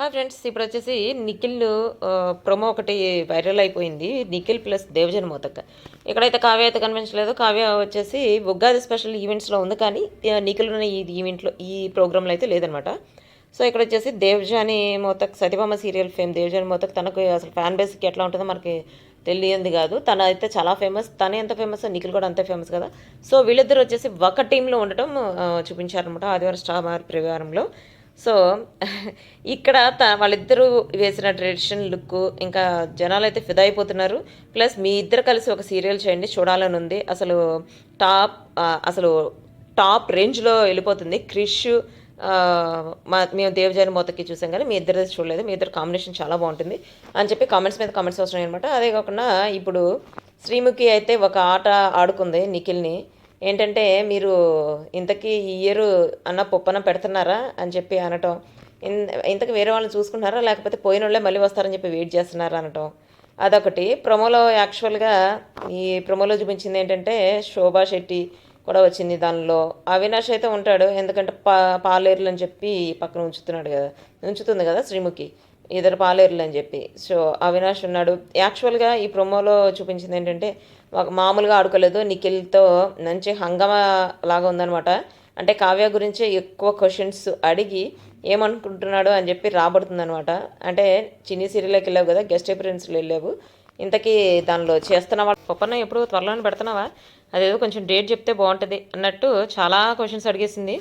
Hi friends ఇప్పుడు వచ్చేసి Nikhil promo ఒకటి వైరల్ అయిపోయింది. నిఖిల్ ప్లస్ దేవజన్ మోతక్ ఇక్కడైతే కావ్య అయితే కనిపించలేదు కావ్య వచ్చేసి ఉగాది స్పెషల్ ఈవెంట్స్లో ఉంది కానీ నిఖిల్ ఉన్న ఈ ఈవెంట్లో ఈ ప్రోగ్రాంలో అయితే లేదనమాట. సో ఇక్కడ వచ్చేసి దేవజాని మోతక్ సత్యభామ సీరియల్ ఫేమ్ దేవజాని మోతక్ తనకు అసలు ఫ్యాన్ బేస్కి ఎట్లా ఉంటుందో మనకి తెలియంది కాదు. తన అయితే చాలా ఫేమస్ తనే ఎంత ఫేమస్ నిఖిల్ కూడా అంతే ఫేమస్ కదా. సో వీళ్ళిద్దరు వచ్చేసి ఒక టీంలో ఉండటం చూపించారనమాట ఆదివారం స్టార్ మార్ సో ఇక్కడ త వాళ్ళిద్దరూ వేసిన ట్రెడిషన్ లుక్ ఇంకా జనాలు అయితే ఫిదా అయిపోతున్నారు. ప్లస్ మీ ఇద్దరు కలిసి ఒక సీరియల్ చేయండి చూడాలని ఉంది. అసలు టాప్ అసలు టాప్ రేంజ్లో వెళ్ళిపోతుంది. క్రిష్ మా మేము దేవజాని మోతకి చూసాం కానీ మీ ఇద్దరు చూడలేదు. మీ ఇద్దరు కాంబినేషన్ చాలా బాగుంటుంది అని చెప్పి కామెంట్స్ మీద కామెంట్స్ వస్తున్నాయి అనమాట అదే కాకుండా ఇప్పుడు శ్రీముఖి అయితే ఒక ఆట ఆడుకుంది నిఖిల్ని. ఏంటంటే మీరు ఇంతకీ ఈ ఇయర్ అన్న పొప్పన పెడుతున్నారా అని చెప్పి అనటం. ఇన్- ఇంతకు వేరే వాళ్ళని చూసుకున్నారా లేకపోతే పోయిన వాళ్ళే మళ్ళీ వస్తారని చెప్పి వెయిట్ చేస్తున్నారా అనటం. అదొకటి. ప్రొమోలో యాక్చువల్గా ఈ ప్రొమోలో చూపించింది ఏంటంటే శోభా శెట్టి కూడా వచ్చింది దానిలో. అవినాష్ అయితే ఉంటాడు. ఎందుకంటే పా పాలేరులు అని చెప్పి పక్కన ఉంచుతున్నాడు కదా ఉంచుతుంది కదా శ్రీముఖి. ఇద్దరు పాలేరులు అని చెప్పి. సో అవినాష్ ఉన్నాడు. యాక్చువల్గా ఈ ప్రొమోలో చూపించింది ఏంటంటే ఒక మామూలుగా ఆడుకోలేదు. నిఖిల్తో మంచి హంగమ లాగా ఉందనమాట అంటే కావ్య గురించి ఎక్కువ క్వశ్చన్స్ అడిగి ఏమనుకుంటున్నాడు అని చెప్పి రాబడుతుందనమాట అంటే చిన్ని సీరియల్లోకి వెళ్ళావు కదా గెస్ట్ అపిరెన్స్లో వెళ్ళావు. ఇంతకీ దానిలో చేస్తున్నావా? పప్పన్న ఎప్పుడు త్వరలోనే పెడుతున్నావా? అదేదో కొంచెం డేట్ చెప్తే బాగుంటుంది అన్నట్టు చాలా క్వశ్చన్స్ అడిగేసింది.